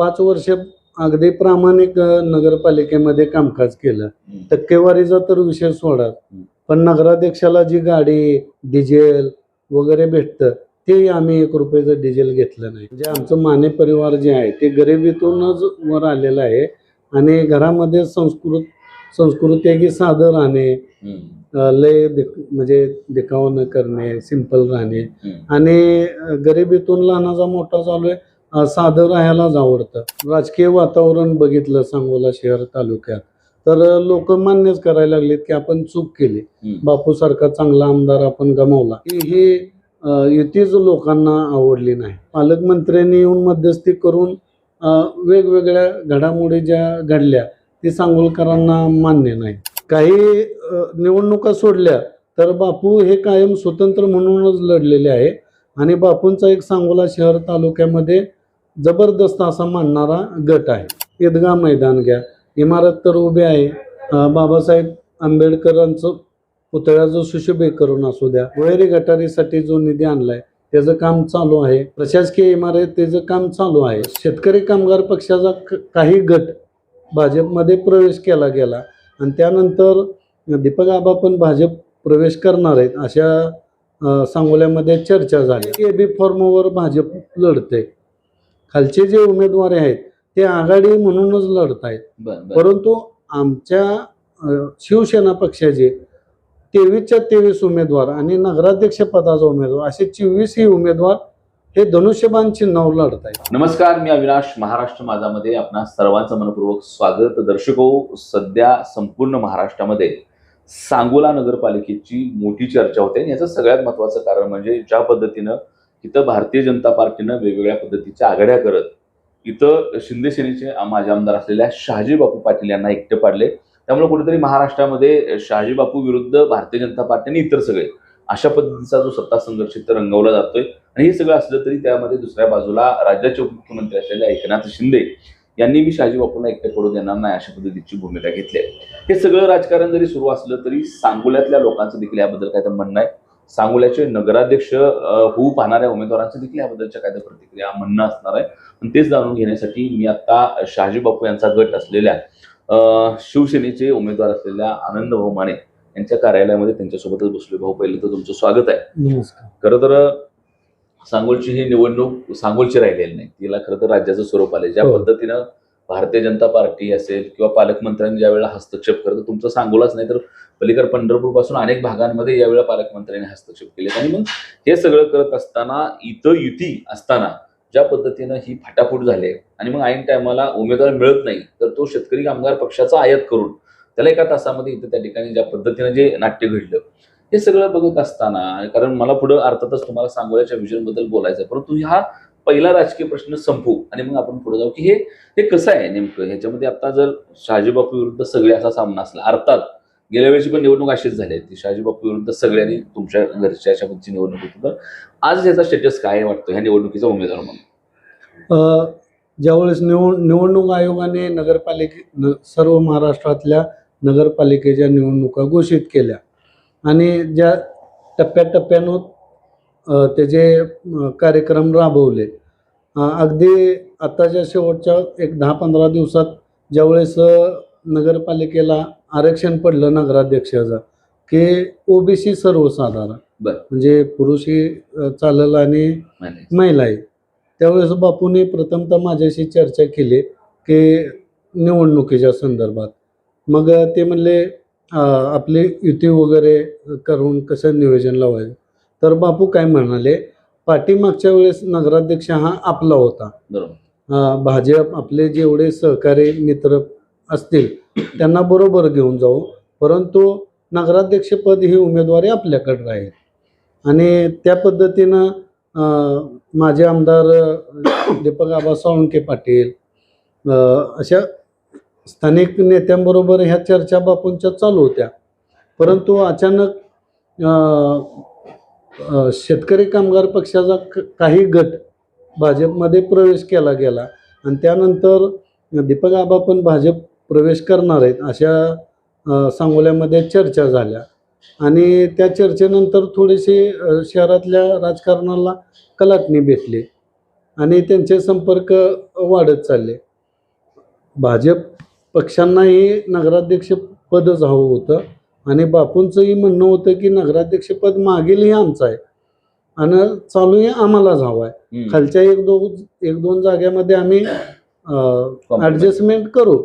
पाच वर्ष अगदी प्रामाणिक नगरपालिकेमध्ये कामकाज केलं. टक्केवारीचा तर विषय सोडा. पण नगराध्यक्षाला जी गाडी डिझेल वगैरे भेटतं ते आम्ही एक रुपयाचं डिझेल घेतलं नाही. म्हणजे आमचं माने परिवार जे आहे ते गरिबीतूनच वर आलेलं आहे आणि घरामध्ये संस्कृत संस्कृती आहे की साधं राहणे लय म्हणजे दिखावा न करणे सिंपल राहणे. आणि गरिबीतून लहानाचा मोठा चालू आहे. साधं राहायलाच आवडतं राजकीय वातावरण बघितलं सांगोला शहर तालुक्यात. तर लोक मान्यच करायला लागलेत की आपण चूक केली. बापूसारखा चांगला आमदार आपण गमावला. ही युतीच लोकांना आवडली नाही. पालकमंत्र्यांनी येऊन मध्यस्थी करून वेगवेगळ्या घडामोडी ज्या घडल्या ती सांगोलकरांना मान्य नाही. काही निवडणुका सोडल्या तर बापू हे कायम स्वतंत्र म्हणूनच लढलेले आहे. आणि बापूंचा एक सांगोला शहर तालुक्यामध्ये जबरदस्त असा मानणारा गट आहे. ईदगाह मैदान घ्या. इमारत तर उभी आहे. बाबासाहेब आंबेडकरांचं पुतळ्याचं करून असू द्या. वैरी गटारीसाठी जो निधी आणलाय त्याचं काम चालू आहे. प्रशासकीय इमारतीचं काम चालू आहे. शेतकरी कामगार पक्षाचा क- काही गट भाजपमध्ये प्रवेश केला गेला. आणि त्यानंतर दीपक आबा पण भाजप प्रवेश करणार आहेत अशा सांगोल्यामध्ये चर्चा झाली. ए बी फॉर्मवर भाजप लढते खालचे जे उमेदवार आहेत ते आघाडी म्हणूनच लढत आहेत परंतु आमच्या शिवसेना पक्षाचे तेवीसच्या तेवीस उमेदवार आणि नगराध्यक्ष पदाचा उमेदवार असे चोवीसही उमेदवार हे धनुष्यबाण चिन्हावर लढत आहेत नमस्कार मी अविनाश महाराष्ट्र माझामध्ये आपणा सर्वांचं मनपूर्वक स्वागत. दर्शको सध्या संपूर्ण महाराष्ट्रामध्ये सांगोला नगरपालिकेची मोठी चर्चा होते आणि याचं सगळ्यात महत्वाचं कारण म्हणजे ज्या पद्धतीनं इथं भारतीय जनता पार्टीनं वेगवेगळ्या पद्धतीच्या आघाड्या करत इथं शिंदेसेनेचे माजी आमदार असलेल्या शहाजी बापू पाटील यांना एकटे पाडले. त्यामुळे कुठेतरी महाराष्ट्रामध्ये शहाजी बापू विरुद्ध भारतीय जनता पार्टी आणि इतर सगळे अशा पद्धतीचा जो सत्ता संघर्ष इथं रंगवला जातोय. आणि हे सगळं असलं तरी त्यामध्ये दुसऱ्या बाजूला राज्याचे उपमुख्यमंत्री असलेल्या एकनाथ शिंदे यांनी मी शहाजी बापूंना एकटे पडू देणार नाही अशा पद्धतीची भूमिका घेतली आहे. हे सगळं राजकारण जरी सुरू असलं तरी सांगोल्यातल्या लोकांचं देखील याबद्दल काय तर म्हणणं आहे. सांगोल्याचे नगराध्यक्ष होऊ पाहणाऱ्या उमेदवारांचं देखील याबद्दलच्या काय प्रतिक्रिया म्हणणं असणार आहे. आणि तेच जाणून घेण्यासाठी मी आता शहाजी बापू यांचा गट असलेल्या शिवसेनेचे उमेदवार असलेल्या आनंद भाऊ माने यांच्या कार्यालयामध्ये त्यांच्यासोबतच बसलो भाऊ पहिले तर तुमचं स्वागत आहे. खरं तर सांगोलची ही निवडणूक सांगोलची राहिलेली नाही. तिला खरं तर राज्याचं स्वरूप आले ज्या हो. पद्धतीनं भारतीय जनता पार्टी असेल किंवा पालकमंत्र्यांनी ज्यावेळेला हस्तक्षेप करत तुमचं सांगोलाच नाही तर पलीकड पंढरपूरपासून अनेक भागांमध्ये यावेळेला पालकमंत्र्यांनी हस्तक्षेप केले आणि मग हे सगळं करत असताना इथं युती असताना ज्या पद्धतीनं ही फाटाफूट झाली आणि मग ऐन टायमाला उमेदवार मिळत नाही तर तो शेतकरी कामगार पक्षाचा आयात करून त्याला एका तासामध्ये इथं त्या ठिकाणी ज्या पद्धतीनं जे नाट्य घडलं हे सगळं बघत असताना कारण मला पुढं अर्थातच तुम्हाला सांगोल्याच्या विजनबद्दल बोलायचं परंतु हा पहिला राजकीय प्रश्न संपू आणि मग आपण पुढे जाऊ की हे हे कसं आहे नेमकं? ह्याच्यामध्ये आता जर शहाजी बापू विरुद्ध सगळे असा सामना असला अर्थात गेल्या वेळेची पण निवडणूक अशीच झाली आहे. ती शहाजी बापू विरुद्ध सगळ्यांनी तुमच्या घरच्या अशा पद्धतीची निवडणूक होती. तर आज याचा स्टेटस काय वाटतं? ह्या निवडणुकीचा उमेदवार म्हणून. ज्यावेळेस निवड निवडणूक आयोगाने नगरपालिके न सर्व महाराष्ट्रातल्या नगरपालिकेच्या निवडणुका घोषित केल्या आणि ज्या टप्प्याटप्प्यानं त्याचे कार्यक्रम राबवले. अगदी आत्ताच्या शेवटच्या एक दहा पंधरा दिवसात ज्यावेळेस नगरपालिकेला आरक्षण पडलं नगराध्यक्षाचं की ओबीसी सर्वसाधारण. म्हणजे पुरुषही अ, चालेल आणि. महिला. आहे त्यावेळेस बापूने प्रथमतः माझ्याशी चर्चा केली की निवडणुकीच्या संदर्भात. मग ते म्हणले आपली युती वगैरे करून कसं नियोजन लावायचं? तर बापू काय म्हणाले पाठीमागच्या वेळेस नगराध्यक्ष हा आपला होता. बरोबर. भाजप आपले जेवढे सहकारी मित्र असतील त्यांना बरोबर घेऊन जाऊ. परंतु नगराध्यक्षपद ही उमेदवारी आपल्याकडे राहील आणि त्या पद्धतीनं माझे आमदार दीपक आबा साळुंके पाटील अशा स्थानिक नेत्यांबरोबर ह्या चर्चा बापूंच्या चालू होत्या. परंतु अचानक शेतकरी कामगार पक्षाचा क- काही गट भाजपमध्ये प्रवेश केला गेला. आणि त्यानंतर दीपक आबा पण भाजप प्रवेश करणार आहेत अशा सांगोल्यामध्ये चर्चा झाल्या. आणि त्या चर्चेनंतर थोडेसे शहरातल्या राजकारणाला कलाटणी भेटली. आणि त्यांचे संपर्क वाढत चालले. भाजप पक्षांनाही नगराध्यक्ष पदच हवं होतं. आणि बापूंचंही म्हणणं होतं की नगराध्यक्ष पद मागेलही आमचं आहे. आणि चालूही आम्हालाच हवं आहे. खालच्या एक दोन एक दोन जागेमध्ये आम्ही ॲडजस्टमेंट करू.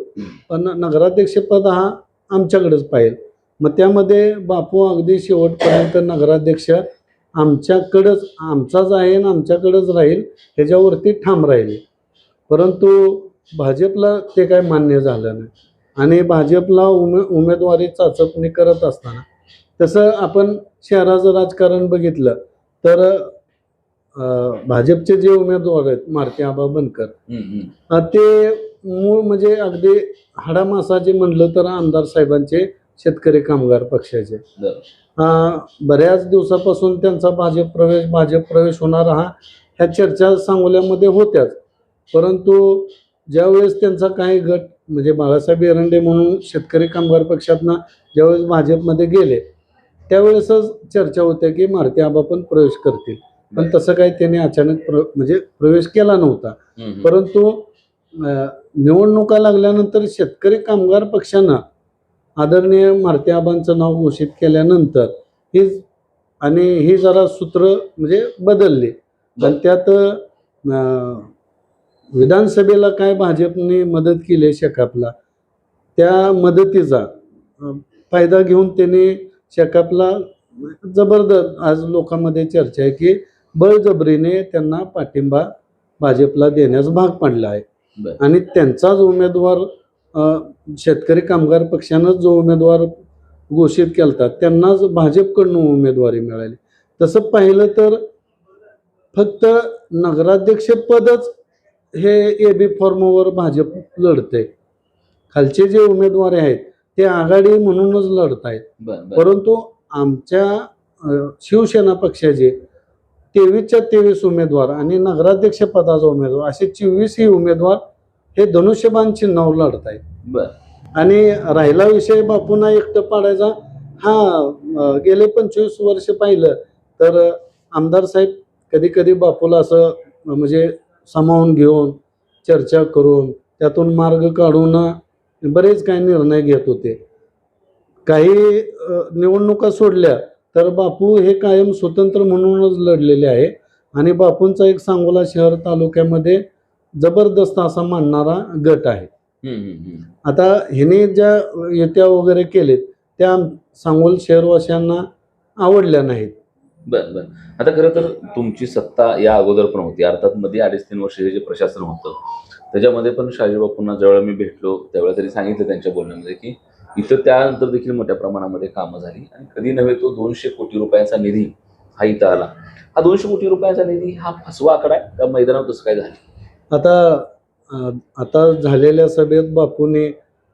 पण नगराध्यक्ष पद हा आमच्याकडेच पाहिजे. मग त्यामध्ये बापू अगदी शेवटपर्यंत नगराध्यक्ष आमच्याकडंच आमचाच आहे आणि आमच्याकडंच राहील ह्याच्यावरती ठाम राहिले. परंतु भाजपला ते काय मान्य झालं नाही. आणि भाजपला उमे उमेदवारी चाचपणी करत असताना. तसं आपण शहराचं राजकारण बघितलं तर भाजपचे जे उमेदवार आहेत मारुती आबा बनकर ते मूळ म्हणजे अगदी हाडामासाचे म्हणलं तर आमदार साहेबांचे शेतकरी कामगार पक्षाचे. बऱ्याच दिवसापासून त्यांचा भाजप प्रवेश भाजप प्रवेश होणार हा ह्या चर्चा सांगोल्यामध्ये होत्याच. परंतु ज्यावेळेस त्यांचा काही गट म्हणजे बाळासाहेब एरंडे म्हणून शेतकरी कामगार पक्षातनं ज्यावेळेस भाजपमध्ये गेले त्यावेळेसच चर्चा होत्या की मारुती आबा पण प्रवेश करतील. पण तसं काही त्यांनी अचानक प्र म्हणजे प्रवेश केला नव्हता. परंतु निवडणुका लागल्यानंतर शेतकरी कामगार पक्षानं आदरणीय मारुती आबांचं नाव घोषित केल्यानंतर ही आणि ही जरा सूत्र म्हणजे बदलली. आणि त्यात विधानसभेला काय भाजपने मदत केली शेकापला? त्या मदतीचा फायदा घेऊन त्यांनी शेकापला जबरदस्त आज लोकांमध्ये चर्चा आहे की बळजबरीने त्यांना पाठिंबा भाजपला देण्यास भाग पाडला आहे. आणि त्यांचाच उमेदवार शेतकरी कामगार पक्षानंच जो उमेदवार घोषित केलता त्यांनाच भाजपकडून उमेदवारी मिळाली. तसं पाहिलं तर फक्त नगराध्यक्षपदच हे ए बी फॉर्मवर भाजप लढते खालचे जे उमेदवार आहेत ते आघाडी म्हणूनच लढत आहेत. परंतु आमच्या शिवसेना पक्षाचे तेवीसच्या तेवीस उमेदवार आणि नगराध्यक्ष पदाचा उमेदवार असे चोवीसही उमेदवार हे धनुष्यबाण चिन्हावर लढत आहेत. आणि राहिला विषय बापूंना एकटं पाडायचा हा गेले पंचवीस वर्ष पाहिलं तर आमदार साहेब कधी कधी बापूला असं म्हणजे सामावून घेऊन चर्चा करून त्यातून मार्ग काढून बरेच काही निर्णय घेत होते. काही निवडणुका सोडल्या तर बापू हे कायम स्वतंत्र म्हणूनच लढलेले आहे. आणि बापूंचा एक सांगोला शहर तालुक्यामध्ये जबरदस्त असा मानणारा गट आहे. आता ह्याने ज्या युत्या वगैरे केलेत त्या सांगोल शहरवासियांना आवडल्या नाहीत. बरं बरं. आता खरं तर तुमची सत्ता या अगोदर पण होती. अर्थात मध्ये अडीच तीन वर्ष हे जे प्रशासन होतं त्याच्यामध्ये पण शाजीबापूंना ज्यावेळेला मी भेटलो त्यावेळेला तरी सांगितलं त्यांच्या बोलण्यामध्ये की इथं त्यानंतर देखील मोठ्या प्रमाणामध्ये कामं झाली. आणि कधी नव्हे तो दोनशे कोटी रुपयाचा निधी हा इथं आला. हा दोनशे कोटी रुपयाचा निधी हा फसवा आकडा आहे? त्या मैदानावर तसं काय झालं? आता आता झालेल्या सभेत बापूने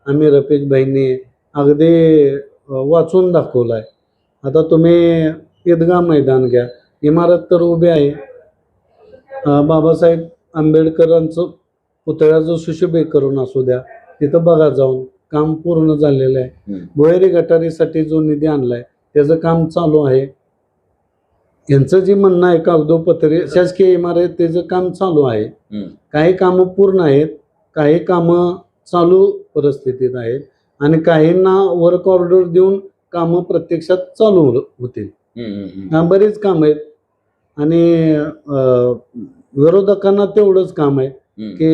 आम्ही रफीक भाईने अगदी वाचून दाखवला आहे आता तुम्ही ईदगाह मैदान घ्या. इमारत तर उभी आहे. बाबासाहेब आंबेडकरांचं पुतळ्याचं सुशोभीकरण असू द्या तिथं बघा जाऊन काम पूर्ण झालेलं आहे. भुयारी गटारीसाठी जो निधी आणलाय त्याचं काम चालू आहे. यांचं जे म्हणणं आहे कागदोपत्री शासकीय इमारत त्याचं काम चालू आहे. काही कामं पूर्ण आहेत काही कामं चालू परिस्थितीत आहेत आणि काहींना वर्क ऑर्डर देऊन कामं प्रत्यक्षात चालू होतील. बरीच कामं आहेत. आणि विरोधकांना तेवढंच काम आहे की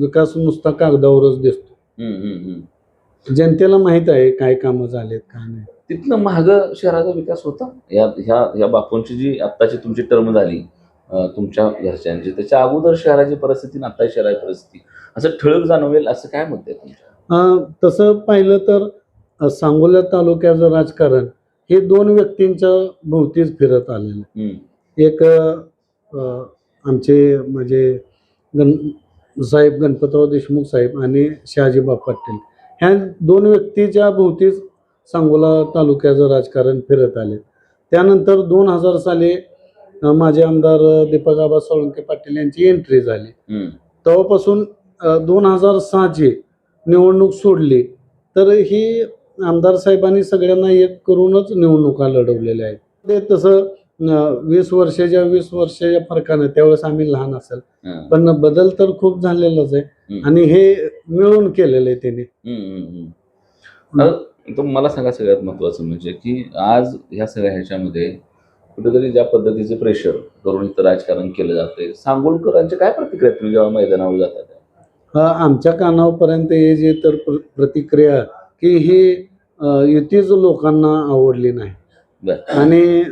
विकास नुसता कागदावरच दिसतो. जनतेला माहीत आहे काय कामं झालेत काय नाही. तिथनं महाग शहराचा विकास होता? या ह्या ह्या बापूंची जी आत्ताची तुमची टर्म झाली तुमच्या घरच्यांची त्याच्या अगोदर शहराची परिस्थिती आणि आत्ता शहराची परिस्थिती असं ठळक जाणवेल असं काय आहे तुमच्या? तसं पाहिलं तर सांगोला तालुक्याचं राजकारण हे दोन व्यक्तींच्या भोवतीच फिरत आलेलं एक आमचे म्हणजे गण साहेब गणपतराव देशमुख साहेब आणि शहाजीबा पाटील. ह्या दोन व्यक्तीच्या भोवतीच सांगोला तालुक्याचं राजकारण फिरत आले. त्यानंतर दोन हजार साली माजी आमदार दीपक आबा सोळंके पाटील यांची एंट्री झाली. तेव्हापासून दोन हजार सहाची निवडणूक सोडली. तर ही आमदार साहेबांनी सगळ्यांना एक करूनच निवडणुका लढवलेल्या आहेत. ते तसं वीस वर्षाच्या वीस वर्षाच्या फरकानं त्यावेळेस आम्ही लहान असेल. पण बदल तर खूप झालेलाच आहे. आणि हे मिळून केलेलं आहे त्यांनी. मला सांगा सगळ्यात महत्वाचं म्हणजे की आज ह्या सगळ्या ह्याच्यामध्ये कुठेतरी ज्या पद्धतीचे प्रेशर करून इथं राजकारण केलं जाते सांगोलकरांच्या काय प्रतिक्रिया तुम्ही जेव्हा मैदानावर जातात? आमच्या कानावरपर्यंत हे जे तर प्र- प्रतिक्रिया की ही युतीच लोकांना आवडली नाही. आणि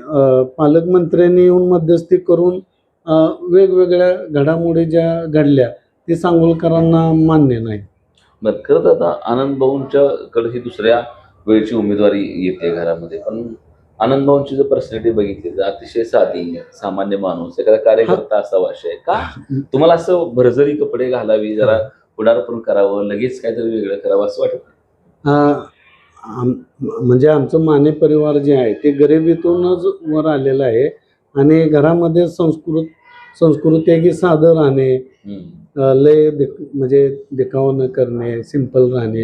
पालकमंत्र्यांनी येऊन मध्यस्थी करून वेगवेगळ्या घडामोडी ज्या घडल्या ती सांगोलकरांना मान्य नाही. बरं खरं तर आता आनंद भाऊंच्या कडे ही दुसऱ्या वेळची उमेदवारी येते घरामध्ये. पण आनंद भाऊंची जर पर्सनॅलिटी बघितली तर अतिशय साधी सामान्य माणूस एखादा कार्यकर्ता असावा असे आहे का? तुम्हाला असं भरजरी कपडे घालावी जरा पुढारपण करावं लगेच काहीतरी वेगळं करावं असं वाटत आम- म्हणजे आमचं माने परिवार जे आहे ते गरिबीतूनच वर आलेलं आहे. आणि घरामध्ये संस्कृत संस्कृती आहे की साधं राहणे लय म्हणजे दिखावा न करणे सिंपल राहणे.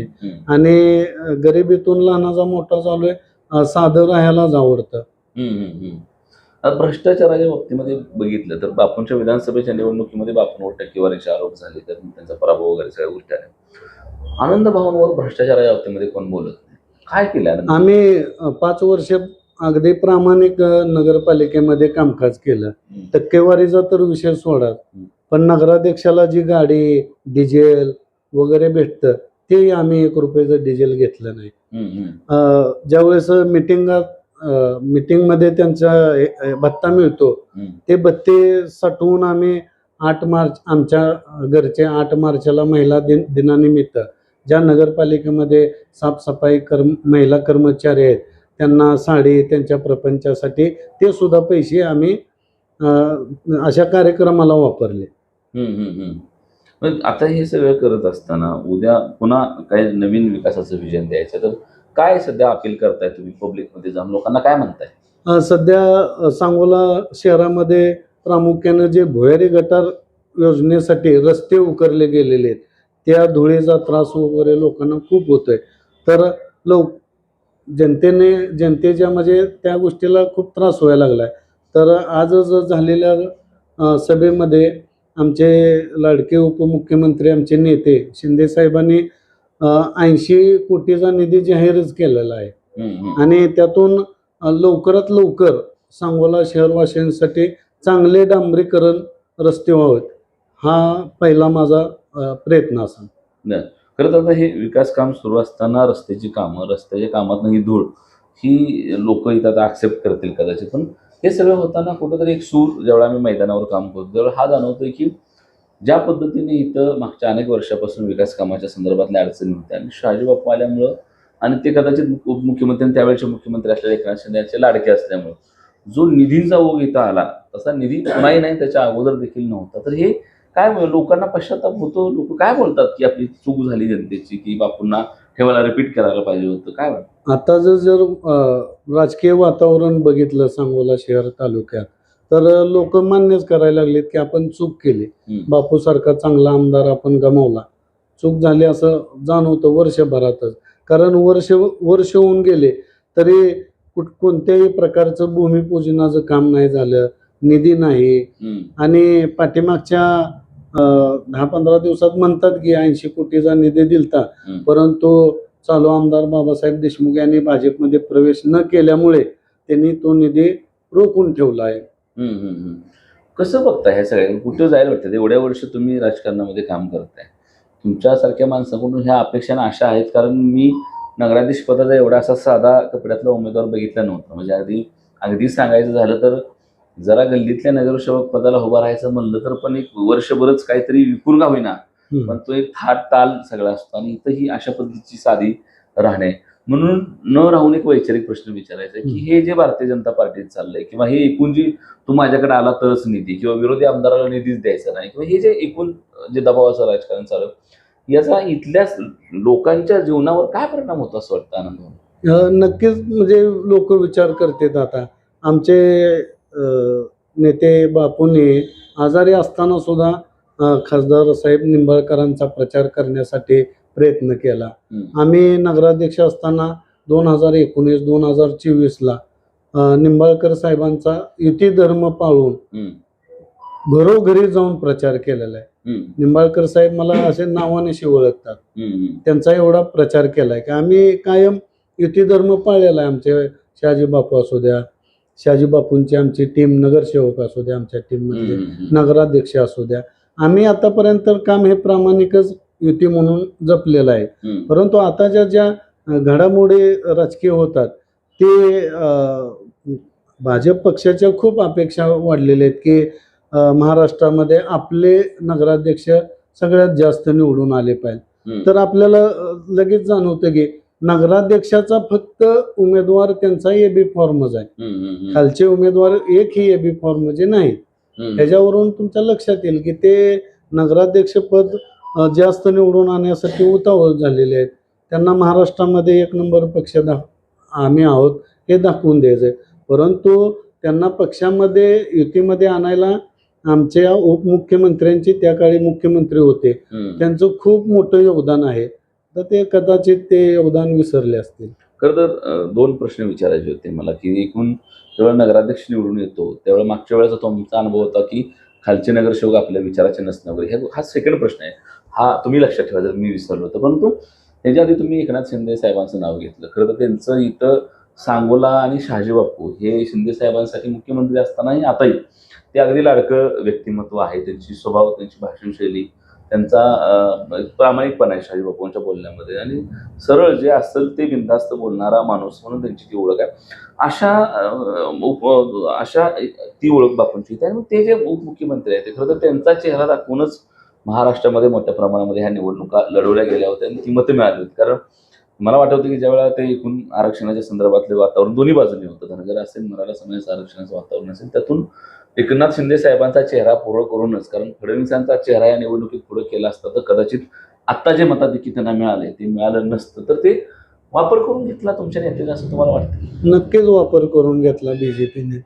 आणि गरिबीतून लहानाचा मोठा चालू आहे साधं राहायलाच आवडतं. भ्रष्टाचाराच्या बाबतीमध्ये बघितलं तर बापूंच्या विधानसभेच्या निवडणुकीमध्ये बापूंवर टक्केवारीचे आरोप झाले तर त्यांचा पराभव वगैरे सगळ्या गोष्टी आल्या. आनंद भावांवर भ्रष्टाचाराच्या बाबतीमध्ये कोण बोलत नाही? काय केलं आम्ही पाच वर्ष अगदी प्रामाणिक नगरपालिकेमध्ये कामकाज केलं. टक्केवारीचा तर विषय सोडा. पण नगराध्यक्षाला जी गाडी डिझेल वगैरे भेटतं ते आम्ही एक रुपयाचं डिझेल घेतलं नाही. ज्यावेळेस मिटिंगात मिटिंगमध्ये त्यांचा भत्ता मिळतो. ते भत्ते साठवून आम्ही आठ मार्च आमच्या घरचे आठ मार्चला महिला दिन दिनानिमित्त ज्या नगरपालिकेमध्ये साफसफाई कर्म महिला कर्मचारी आहेत त्यांना साडी त्यांच्या प्रपंचासाठी ते सुद्धा पैसे आम्ही अशा कार्यक्रमाला वापरले. आता हे सगळं करत असताना उद्या पुन्हा काही नवीन विकासाचं विजन द्यायचं तर काय सध्या अपील करताय तुम्ही? पब्लिकमध्ये जाऊन लोकांना काय म्हणताय? सध्या सांगोला शहरामध्ये प्रामुख्यानं जे भुयारी गटार योजनेसाठी रस्ते उकरले गेलेले आहेत त्या धुळीचा त्रास वगैरे लोकांना खूप होतोय. तर लोक जनतेने जनतेच्या म्हणजे त्या गोष्टीला खूप त्रास व्हायला लागलाय. तर आजच झालेल्या सभेमध्ये आमचे लाडके उपमुख्यमंत्री आमचे नेते शिंदे साहेबांनी ऐंशी कोटीचा निधी जाहीरच केलेला आहे. आणि त्यातून लवकरात लवकर सांगोला शहरवासियांसाठी चांगले डांबरीकरण रस्ते व्हावेत हा पहिला माझा प्रयत्न असा. खरं तर आता हे विकास काम सुरू असताना रस्त्याची कामं रस्त्याच्या कामातनं ही धूळ ही लोक इथं आता ॲक्सेप्ट करतील कदाचित. पण हे सगळं होताना कुठंतरी एक सूर जेवढा आम्ही मैदानावर काम करतो तेवढा हा जाणवतोय की ज्या पद्धतीने इथं मागच्या अनेक वर्षापासून विकास कामाच्या संदर्भातल्या अडचणी होत्या आणि शहाजी बापू आल्यामुळं आणि ते कदाचित उपमुख्यमंत्री आणि त्यावेळेचे मुख्यमंत्री असलेले एकनाथ शिंदे यांचे लाडके असल्यामुळं जो निधीचा ओघ इथं आला तसा निधी कुणाही नाही त्याच्या अगोदर देखील नव्हता. तर हे काय? लोकांना पश्चाताप होतो लोक काय बोलतात की आपली चूक झाली जनतेची की बापूंना ठेवायला रिपीट करायला पाहिजे होतं? काय आता जर जर राजकीय वातावरण बघितलं सांगोला शहर तालुक्यात तर लोक मान्यच करायला लागलेत की आपण चूक केली. हम्म. बापूसारखा चांगला आमदार आपण गमावला. चूक झाली असं जाणवतं वर्षभरातच. कारण वर्ष वर्ष होऊन गेले तरी कुठ कोणत्याही प्रकारचं भूमिपूजनाचं काम नाही झालं निधी नाही. आणि पाठीमागच्या दहा पंधरा दिवसात म्हणतात की ऐंशी कोटीचा निधी दिलता. परंतु चालू आमदार बाबासाहेब देशमुख यांनी भाजपमध्ये प्रवेश न केल्यामुळे त्यांनी तो निधी रोखून ठेवला आहे. कसं बघताय ह्या सगळ्या कुठं जायला वाटतं? एवढ्या वर्ष तुम्ही राजकारणामध्ये काम करताय. तुमच्यासारख्या माणसाकडून ह्या अपेक्षा आशा आहेत? कारण मी नगराधीश पदाचा एवढा असा साधा कपड्यातला उमेदवार बघितला नव्हता. म्हणजे अगदी अगदी सांगायचं झालं तर जरा गल्लीतल्या नगरसेवक पदाला उभा राहायचं म्हणलं तर पण एक वर्षभरच काहीतरी विपूर का होईना. पण तो एक थाट ताल सगळा असतो आणि इथंही अशा पद्धतीची साधी राहणे. म्हणून न राहून एक वैचारिक प्रश्न विचारायचा की हे जे भारतीय जनता पार्टीत चाललंय किंवा हे एकूण जी तू माझ्याकडे आला तरच निधी किंवा विरोधी आमदाराला निधीच द्यायचा नाही किंवा हे जे एकूण जे दबावाचं राजकारण चालू याचा इथल्या लोकांच्या जीवनावर काय परिणाम होतो असं वाटतं आनंद नक्कीच म्हणजे लोक विचार करतात आता. आमचे नेते बापूंनी आजारी असताना सुद्धा खासदार साहेब निंबाळकरांचा प्रचार करण्यासाठी प्रयत्न केला. आम्ही नगराध्यक्ष असताना दोन हजार एकोणीस दोन हजार चोवीसला निंबाळकर साहेबांचा युती धर्म पाळून घरोघरी जाऊन प्रचार केलेला आहे. निंबाळकर साहेब मला असे नावानिशी ओळखतात. त्यांचा एवढा प्रचार केलाय की आम्ही कायम युती धर्म पाळलेला आहे. आमचे शहाजी बापू असू द्या शहाजी बापूंची आमची टीम नगरसेवक असू द्या आमच्या टीममध्ये नगराध्यक्ष असू द्या. आम्ही आतापर्यंत काम हे प्रामाणिकच युती म्हणून जपलेलं आहे. परंतु आताच्या ज्या घडामोडी राजकीय होतात ते भाजप पक्षाच्या खूप अपेक्षा वाढलेल्या आहेत की महाराष्ट्रामध्ये आपले नगराध्यक्ष सगळ्यात जास्त निवडून आले पाहिजे. तर आपल्याला लगेच जाणवतं की नगराध्यक्षाचा फक्त उमेदवार त्यांचा ए बी फॉर्मच आहे. खालचे उमेदवार एकही ए बी फॉर्मचे नाही हम्म. ह्याच्यावरून तुमच्या लक्षात येईल की ते नगराध्यक्षपद अ, जास्त निवडून आणण्यासाठी उतावळ झालेले आहेत त्यांना महाराष्ट्रामध्ये एक नंबर पक्ष आम्ही आहोत हे दाखवून द्यायचं परंतु त्यांना पक्षामध्ये युतीमध्ये आणायला आमच्या उपमुख्यमंत्र्यांचे त्या काळी मुख्यमंत्री होते. त्यांचं खूप मोठं योगदान आहे. तर ते कदाचित ते योगदान विसरले असतील. खरं तर दोन प्रश्न विचारायचे होते मला की एकूण जेव्हा नगराध्यक्ष निवडून येतो त्यावेळेला मागच्या वेळेचा तुमचा अनुभव होता की खालचे नगरसेवक आपल्या विचाराचे नसणं वगैरे. हे हा सेकंड प्रश्न आहे. हा तुम्ही लक्षात ठेवा जर मी विसरलो होतो. परंतु त्याच्या आधी तुम्ही एकनाथ शिंदे साहेबांचं नाव घेतलं. खरं तर त्यांचं इथं सांगोला आणि शहाजी बापू हे शिंदे साहेबांसाठी मुख्यमंत्री असतानाही आताही ते अगदी लाडकं व्यक्तिमत्व आहे. त्यांची स्वभाव त्यांची भाषणशैली त्यांचा प्रामाणिकपणा आहे शहाजी बापूंच्या बोलण्यामध्ये. आणि सरळ जे असेल ते बिंदास्त बोलणारा माणूस म्हणून त्यांची ती ओळख आहे. अशा उप- अशा ती ओळख बापूंची त्यामुळे ते जे उपमुख्यमंत्री आहेत ते खरं तर त्यांचा चेहरा दाखवूनच महाराष्ट्रामध्ये मोठ्या प्रमाणामध्ये ह्या निवडणुका लढवल्या गेल्या होत्या आणि ती मतं मिळाली होती. कारण मला वाटतं की ज्यावेळेला ते एकूण आरक्षणाच्या संदर्भातले वातावरण दोन्ही बाजूने होतं धनगर असेल मराठा समाजाचं आरक्षणाचं वातावरण असेल त्यातून एकनाथ शिंदे साहेबांचा चेहरा पुढं करूनच कारण फडणवीसांचा चेहरा या निवडणुकीत पुढे केला असता तर कदाचित आत्ता जे मताधिकी त्यांना मिळाले ते मिळालं नसतं. तर ते वापर करून घेतला तुमच्या नेत्याने असं तुम्हाला वाटतं? नक्कीच वापर करून घेतला बी जे पीने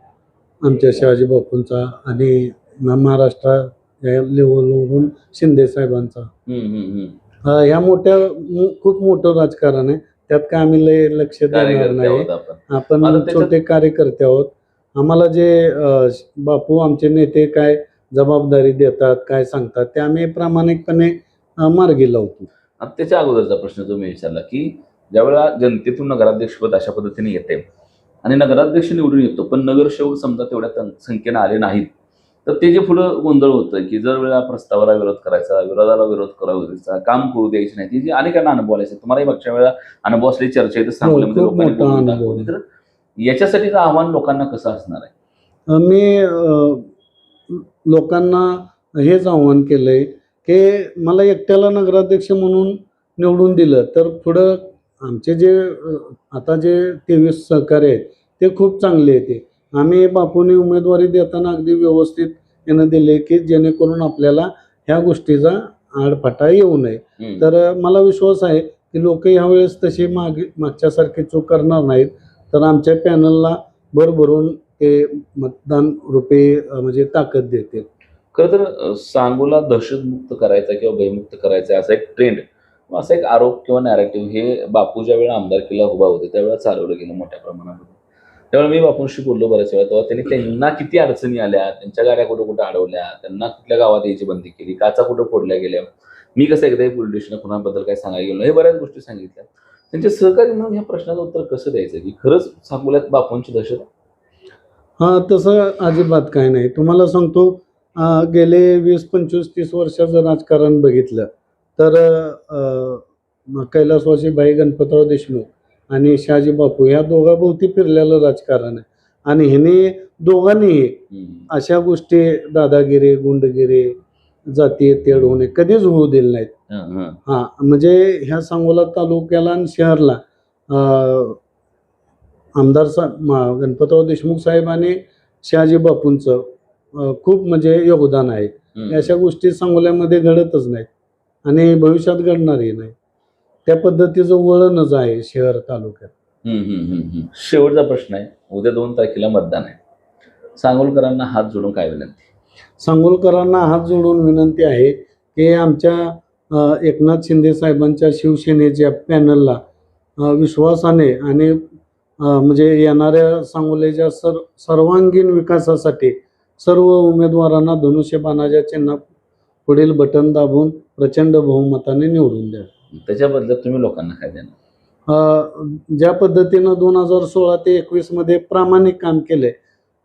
आमच्या शहाजी बापूंचा आणि महाराष्ट्र या लेवलवरून शिंदे साहेबांचा. ह्या मोठ्या खूप मोठं राजकारण आहे. त्यात काय आम्ही लय लक्ष देणार नाही. आपण. छोटे कार्यकर्ते आहोत. आम्हाला जे बापू आमचे नेते काय जबाबदारी देतात काय सांगतात ते आम्ही प्रामाणिकपणे मार्गी लावतो. आता त्याच्या अगोदरचा प्रश्न मी विचारला की ज्यावेळेला जनतेतून नगराध्यक्षपद अशा पद्धतीने येते आणि नगराध्यक्ष निवडून येतो पण नगरसेवक समजा तेवढ्या संख्येनं आले नाहीत तर ते जे पुढं गोंधळ होतं की जर वेळा प्रस्तावाला विरोध करायचा विरोधाला विरोध करायचा काम करू द्यायचे नाही ती जी अनेकांना अनुभव आले तुम्हालाही मागच्या वेळा अनुभव असले चर्चा इथं सांगलीमध्ये याच्यासाठीचं आव्हान लोकांना कसं असणार आहे मी लोकांना हेच आव्हान केलंय की मला एकट्याला नगराध्यक्ष म्हणून निवडून दिलं तर पुढं आमचे जे आता जे तेवीस सहकार्य आहेत ते खूप चांगले आहेत ते. आम्ही बापूने उमेदवारी देताना अगदी व्यवस्थित यानं दिले की जेणेकरून आपल्याला ह्या गोष्टीचा आडफाटा येऊ नये. तर मला विश्वास आहे की लोक यावेळेस तशी मागे मागच्यासारखी चूक करणार नाहीत तर आमच्या पॅनलला भरभरून ते मतदान रूपे म्हणजे ताकद देतील. खरं तर सांगूला सांगोला दहशतमुक्त करायचा किंवा भयमुक्त करायचा असा एक ट्रेंड असा एक आरोप किंवा नॅरेटिव्ह हे बापू ज्या वेळेला आमदारकीला उभा होते त्यावेळेला चालवलं गेलं मोठ्या प्रमाणामध्ये. त्यावेळेला मी बापूंशी बोललो बऱ्याच वेळा तेव्हा त्यांनी त्यांना किती अडचणी आल्या त्यांच्या गाड्या कुठं कुठं अडवल्या त्यांना कुठल्या गावात यायची बंदी केली काचा कुठं फोडल्या गेल्या. मी कसं एकदाही पोलीस स्टेशन कुणाबद्दल काय सांगायला गेलो हे बऱ्याच गोष्टी सांगितल्या. त्यांचे सहकारी म्हणून ह्या प्रश्नाचं उत्तर कसं द्यायचं की खरंच सांगोल्यात बापूंची दहशत आहे? हां तसं अजिबात काय नाही तुम्हाला सांगतो गेले वीस पंचवीस तीस वर्षाचं राजकारण बघितलं तर कैलासवासी भाई गणपतराव देशमुख आणि शहाजी बापू ह्या दोघांभोवती फिरलेलं राजकारण आहे आणि ह्याने दोघांनीही. अशा गोष्टी दादागिरी गुंडगिरी जातीय तेढ होणे कधीच होऊ दिले नाहीत. हं, म्हणजे ह्या सांगोला तालुक्याला आणि शहरला आमदार सा गणपतराव देशमुख साहेब आणि शहाजी बापूंचं खूप म्हणजे योगदान आहे. अशा गोष्टी सांगोल्यामध्ये घडतच नाहीत आणि भविष्यात घडणारही नाही त्या पद्धतीचं वळणच आहे शहर तालुक्यात. शेवटचा प्रश्न आहे. उद्या दोन तारखेला मतदान आहे. सांगोलकरांना हात जोडून काय विनंती? सांगोलकरांना हात जोडून विनंती आहे की आमच्या एकनाथ शिंदे साहेबांच्या शिवसेनेच्या पॅनलला विश्वासाने आणि म्हणजे येणाऱ्या सांगोल्याच्या सर सर्वांगीण विकासासाठी सर्व उमेदवारांना धनुष्यबाणाच्या चिन्ह पुढील बटन दाबून प्रचंड बहुमताने निवडून द्या. त्याच्या बदल्यात तुम्ही लोकांना काय देणार? अ, ज्या पद्धतीनं दोन हजार सोळा ते एकवीसमध्ये प्रामाणिक काम केले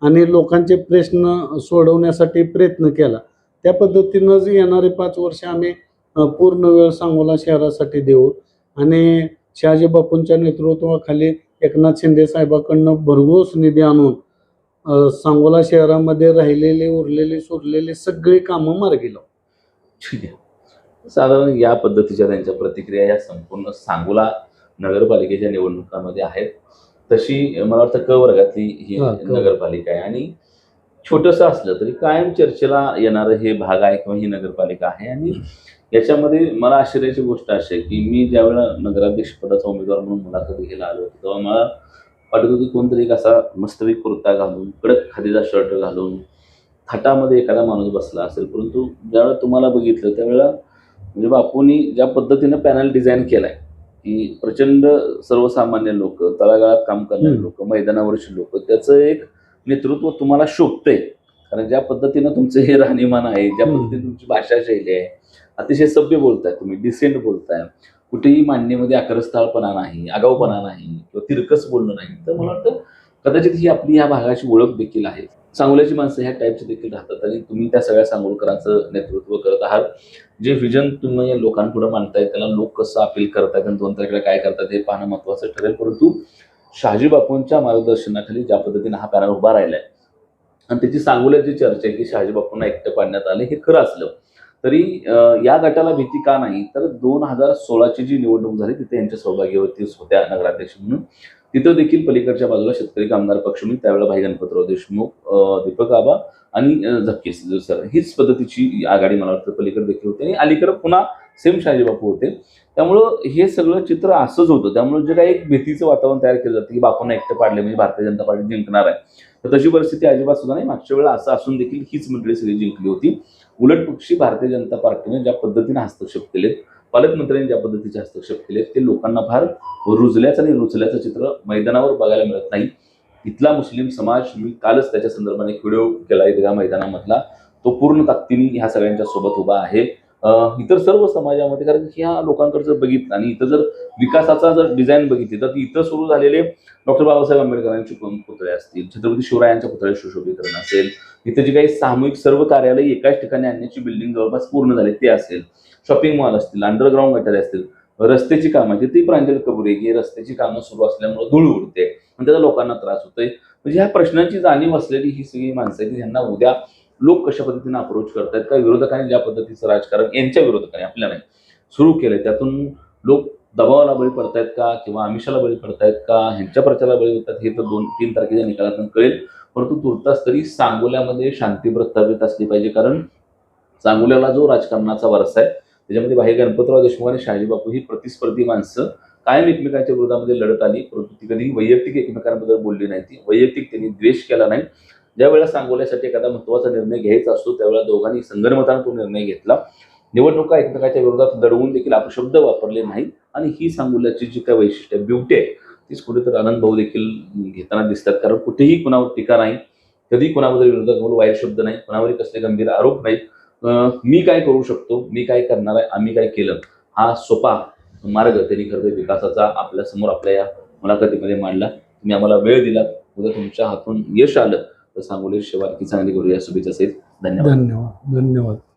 आणि लोकांचे प्रश्न सोडवण्यासाठी प्रयत्न केला. त्या पद्धतीनंच येणारे पाच वर्ष आम्ही पूर्ण वेळ सांगोला शहरासाठी देऊ. आणि शहाजी बापूंच्या नेतृत्वाखाली एकनाथ शिंदे साहेबाकडनं भरघोस निधी आणून सांगोला शहरामध्ये राहिलेले उरलेले सुरलेले सगळी कामं मार्गी लावू. ठीक आहे. साधारण या पद्धतीच्या त्यांच्या प्रतिक्रिया या संपूर्ण सांगोला नगरपालिकेच्या निवडणुकामध्ये आहेत. तशी मला वाटतं क वर्गातली ही हा, क. नगरपालिका आहे. आणि छोटंसं असलं तरी कायम चर्चेला येणारं हे भाग आहे किंवा ही नगरपालिका आहे. आणि याच्यामध्ये मला आश्चर्याची गोष्ट अशी आहे की मी ज्यावेळेला नगराध्यक्ष पदाचा उमेदवार म्हणून मुलाखत घ्यायला आलो होतो तेव्हा मला वाटत होती कोणतरी एक असा मस्तपैकी कुर्ता घालून कडक खादीचा शर्ट घालून थाटामध्ये एखादा माणूस बसला असेल. परंतु ज्यावेळेला तुम्हाला बघितलं त्यावेळेला म्हणजे बापूंनी ज्या पद्धतीनं पॅनल डिझाईन केलाय की प्रचंड सर्वसामान्य लोक तळागाळात काम करणारे. लोक मैदानावरची लोक त्याचं एक नेतृत्व तुम्हाला शोभतंय कारण ज्या पद्धतीनं तुमचं हे राहणीमान आहे ज्या. पद्धतीने तुमची भाषा शैली आहे अतिशय सभ्य बोलताय तुम्ही डिसेंट बोलताय कुठेही मांडणीमध्ये आक्रस्थाळपणा नाही आगाऊपणा नाही किंवा तिरकस बोलणं नाही तर मला वाटतं कदाचित ही आपली या भागाची ओळख देखील आहे. सांगोल्याची माणसं ह्या टाईपची देखील राहतात आणि तुम्ही त्या सगळ्या सांगोलकरांचं नेतृत्व करत आहात. जे विजन तुम्ही या लोकांपुढे मांडताय त्याला लोक कसं अपील करतात आणि दोन तारखेला काय करतात हे पाहणं महत्वाचं ठरेल. परंतु शहाजी बापूंच्या मार्गदर्शनाखाली ज्या पद्धतीने हा पॅनल उभा राहिलाय आणि त्याची सांगोल्याची चर्चा आहे की शहाजी बापूंना एकटं पाडण्यात आले हे खरं असलं तरी या गटाला भीती का नाही? तर दोन हजार सोळाची जी निवडणूक झाली तिथे यांच्या सहभागी होत्या नगराध्यक्ष म्हणून. तिथं देखील पलीकडच्या बाजूला शेतकरी कामगार पक्ष म्हणून त्यावेळेला भाई गणपतराव देशमुख दीपक आबा आणि झपकेस झपके सर. हीच पद्धतीची आघाडी मला वाटतं पलीकडे देखील होती आणि अलीकडे पुन्हा सेम शहाजी बापू होते. त्यामुळं हे सगळं चित्र असंच होतं. त्यामुळे जे काही एक भीतीचं वातावरण तयार केलं जातं की बापूंना एकटं पाडले म्हणजे भारतीय जनता पार्टी जिंकणार आहे. तर तशी परिस्थिती अजिबात सुद्धा नाही. मागच्या वेळेला असं असून देखील हीच मंडळी सगळी जिंकली होती. उलट पक्षी भारतीय जनता पार्टीने ज्या पद्धतीने हस्तक्षेप केलेत पालकमंत्र्यांनी ज्या पद्धतीचे हस्तक्षेप केले ते लोकांना फार रुजल्याचं आणि रुचल्याचं चित्र मैदानावर बघायला मिळत नाही. इथला मुस्लिम समाज मी कालच त्याच्या संदर्भाने एक व्हिडिओ केला त्या मैदानामधला. तो पूर्ण ताकदीने ह्या सगळ्यांच्या सोबत उभा आहे. इतर सर्व समाजामध्ये कारण की ह्या लोकांकडे जर बघितलं आणि इथं जर विकासाचा जर डिझाईन बघितली तर इथं सुरू झालेले डॉक्टर बाबासाहेब आंबेडकरांचे पुतळे असतील छत्रपती शिवरायांच्या पुतळ्या सुशोभीकरण असेल इथं जी काही सामूहिक सर्व कार्यालय एकाच ठिकाणी आणण्याची बिल्डिंग जवळपास पूर्ण झाली ते असेल. शॉपिंग मॉल असतील अंडरग्राऊंड गटारे असतील रस्त्याची कामं आहेत ती प्रांजल कबुरे की रस्त्याची कामं सुरू असल्यामुळे धूळ उडते. आणि त्याचा लोकांना त्रास होतोय. म्हणजे ह्या प्रश्नांची जाणीव असलेली ही सगळी माणसं आहेत की ह्यांना उद्या लोक कशा पद्धतीने अप्रोच करतायत का विरोधकांनी ज्या पद्धतीचं राजकारण यांच्या विरोधकांनी आपल्या नाही सुरू केलंय त्यातून लोक दबावाला बळी पडतायत का किंवा आमिषाला बळी पडतायत का? ह्यांच्या प्रचाराला बळी होतात हे तर दोन तीन तारखेच्या निकालातून कळेल. परंतु तुर्तास तरी सांगोल्यामध्ये शांती प्रस्थापित असली पाहिजे. कारण सांगोल्याला जो राजकारणाचा वारसा आहे त्याच्यामध्ये बाहेर गणपतराव देशमुख आणि शहाजी बापू ही प्रतिस्पर्धी माणसं कायम एकमेकांच्या विरोधामध्ये लढत आली. परंतु ती कधी वैयक्तिक एकमेकांबद्दल बोलली नाही. ती वैयक्तिक त्यांनी द्वेष केला नाही. ज्या वेळेला सांगोल्यासाठी एखादा महत्त्वाचा निर्णय घ्यायचा असतो त्यावेळेला दोघांनी संगनमताने तो निर्णय घेतला. निवडणुका एकमेकाच्या विरोधात लढवून देखील अपशब्द वापरले नाहीत. आणि ही सांगुल्याची जी काय वैशिष्ट्य ब्युटी आहे तीच कुठेतरी आनंद भाऊ देखील घेताना दिसतात. कारण कुठेही कुणावर टीका नाही कधी कुणाबद्दल विरोधात वाईट शब्द नाही कुणावरही कसले गंभीर आरोप नाहीत. मी काय करू शकतो मी काय करणार आहे आम्ही काय केलं हा सोपा मार्ग त्यांनी खरं विकासाचा आपल्यासमोर आपल्या या मुलाखतीमध्ये मांडला. तुम्ही आम्हाला वेळ दिला उद्या तुमच्या हातून यश आलं तर सांगोली शेवारकी चांगली करूया. शुभेच्छा सहित. धन्यवाद. धन्यवाद. धन्यवाद.